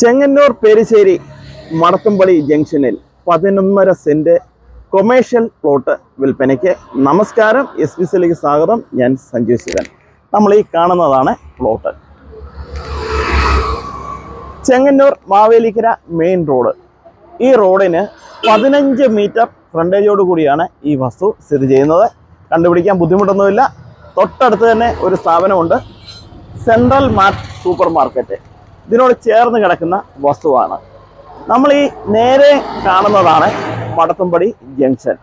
ചെങ്ങന്നൂർ പേരിശ്ശേരി മടത്തുംപള്ളി ജംഗ്ഷനിൽ പതിനൊന്നര saint commercial plot വിൽപ്പനയ്ക്ക് നമസ്കാരം എസ് പി സിയിലേക്ക് സ്വാഗതം. ഞാൻ സഞ്ജു ശിവൻ. നമ്മൾ ഈ കാണുന്നതാണ് plot Chengannur Mavelikara main road ഈ റോഡിന് പതിനഞ്ച് മീറ്റർ ഫ്രണ്ടേജോട് കൂടിയാണ് ഈ വസ്തു സ്ഥിതി ചെയ്യുന്നത്. കണ്ടുപിടിക്കാൻ ബുദ്ധിമുട്ടൊന്നുമില്ല. തൊട്ടടുത്ത് തന്നെ ഒരു സ്ഥാപനമുണ്ട്. സെൻട്രൽ മാർട്ട് സൂപ്പർ മാർക്കറ്റ് ഇതിനോട് ചേർന്ന് കിടക്കുന്ന വസ്തുവാണ്. നമ്മൾ ഈ നേരെ കാണുന്നതാണ് മടത്തുംപടി ജംഗ്ഷൻ.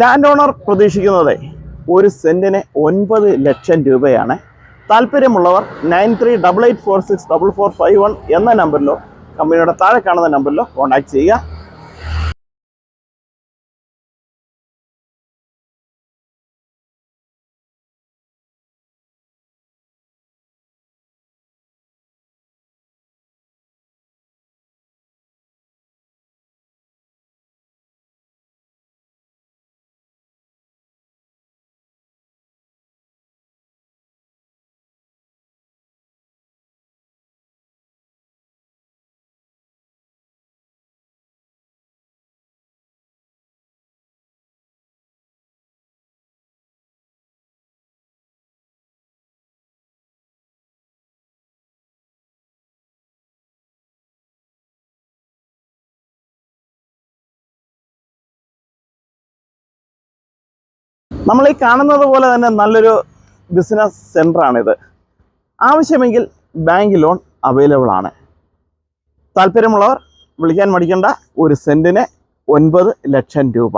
ലാൻഡ് ഓണർ പ്രതീക്ഷിക്കുന്നത് ഒരു സെന്റിന് ഒൻപത് ലക്ഷം രൂപയാണ്. താല്പര്യമുള്ളവർ nine three double eight four six double four five one എന്ന നമ്പറിലോ കമ്പനിയുടെ താഴെ കാണുന്ന നമ്പറിലോ കോൺടാക്ട് ചെയ്യുക. നമ്മൾ ഈ കാണുന്നത് പോലെ തന്നെ നല്ലൊരു ബിസിനസ് സെന്ററാണിത് ആവശ്യമെങ്കിൽ ബാങ്ക് ലോൺ അവൈലബിൾ ആണ്. താല്പര്യമുള്ളവർ വിളിക്കാൻ മടിക്കേണ്ട ഒരു സെന്റിന് ഒൻപത് ലക്ഷം രൂപ.